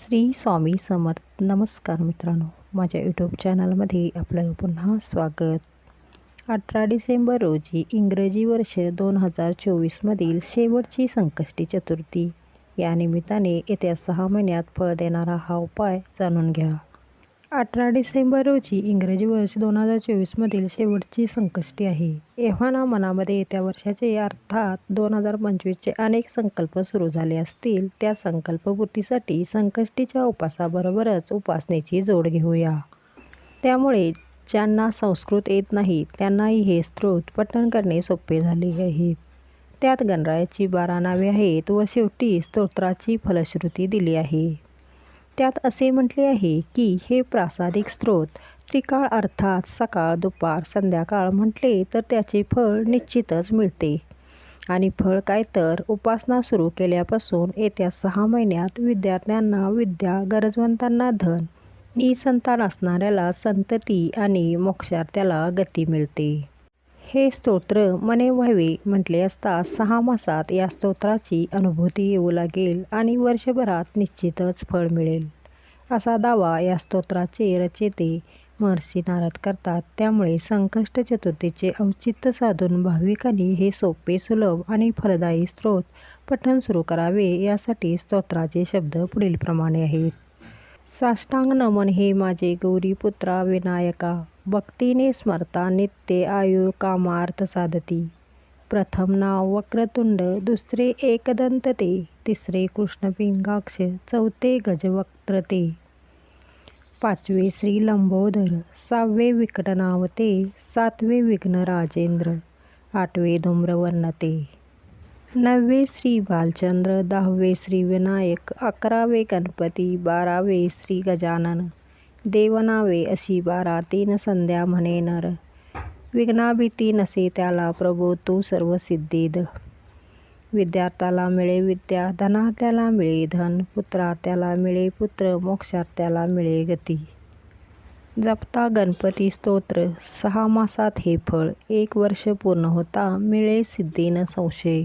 श्री स्वामी समर्थ. नमस्कार मित्रांनो माझ्या यूट्यूब चॅनलमध्ये आपलं पुन्हा स्वागत. अठरा डिसेंबर रोजी इंग्रजी वर्ष दोन हजार चोवीसमधील शेवटची संकष्टी चतुर्थी. या निमित्ताने येत्या सहा महिन्यात फळ देणारा हा उपाय जाणून घ्या. अठरा डिसेंबर रोजी इंग्रजी वर्ष दोन हजार चोवीसमधील शेवटची संकष्टी आहे. एव्हाना मनामध्ये येत्या वर्षाचे अर्थात दोन हजार पंचवीसचे अनेक संकल्प सुरू झाले असतील. त्या संकल्पपूर्तीसाठी संकष्टीच्या उपासाबरोबरच उपासनेची जोड घेऊया. त्यामुळे ज्यांना संस्कृत येत नाही त्यांनाही हे स्त्रोत पठण करणे सोपे झाले आहे. त्यात गणरायाची बारा नावे आहेत व शेवटी स्तोत्राची फलश्रुती दिली आहे. त्यात असे म्हटले आहे की हे प्रासादिक स्त्रोत त्रिकाळ अर्थात सकाळ दुपार संध्याकाळ म्हटले तर त्याचे फळ निश्चितच मिळते. आणि फळ काय तर उपासना सुरू केल्यापासून येत्या सहा महिन्यात विद्यार्थ्यांना विद्या गरजवंतांना धन निसंतान असणाऱ्याला संतती आणि मोक्षार्थ्याला गती मिळते. हे स्तोत्र मने व्हावे म्हटले असता सहा मासात या स्तोत्राची अनुभूती येऊ लागेल आणि वर्षभरात निश्चितच फळ मिळेल. असा दावा या स्तोत्राचे रचेते महर्षी नारद करतात. त्यामुळे संकष्ट चतुर्थीचे औचित्य साधून भाविकांनी हे सोपे सुलभ आणि फलदायी स्त्रोत पठण सुरू करावे यासाठी स्तोत्राचे शब्द पुढीलप्रमाणे आहेत. साष्टांग नमन हे माझे गौरीपुत्रा विनायका. भक्तीने स्मरता नित्य आयु कामार्थ साधती. प्रथम नाव वक्रतुंड दुसरे एकदंत ते तिसरे कृष्णपिंगाक्ष चौथे गजवक्त्रते पाचवे श्री लंबोदर सहावे विकटनावते सातवे विघ्न राजेंद्र आठवे धूम्रवर्णते नववे श्री बालचंद्र दहावे श्री विनायक अकरावे गणपती बारावे श्री गजानन देवनावे अशी बारा तीन संध्या म्हणे नर. विघ्नाभीती नसे त्याला प्रभो तू सर्व सिद्धीद विद्यार्थ्याला मिळे विद्या धनार्थ्याला मिळे धन पुत्रार्थ्याला मिळे पुत्र मोक्षार्थ्याला मिळे गती. जपता गणपती स्तोत्र सहा मासात हे फळ एक वर्ष पूर्ण होता मिळे सिद्धीन संशय.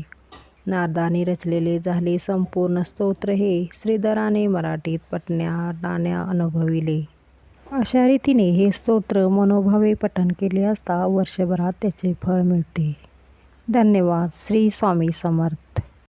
नारदाने रचलेले झाले संपूर्ण स्तोत्र हे श्रीधराने मराठीत पटण्या नाण्या अनुभविले. अशा रीतीने हे स्तोत्र मनोभावे पठण केले असता वर्षभरात त्याचे फळ मिळते. धन्यवाद. श्री स्वामी समर्थ.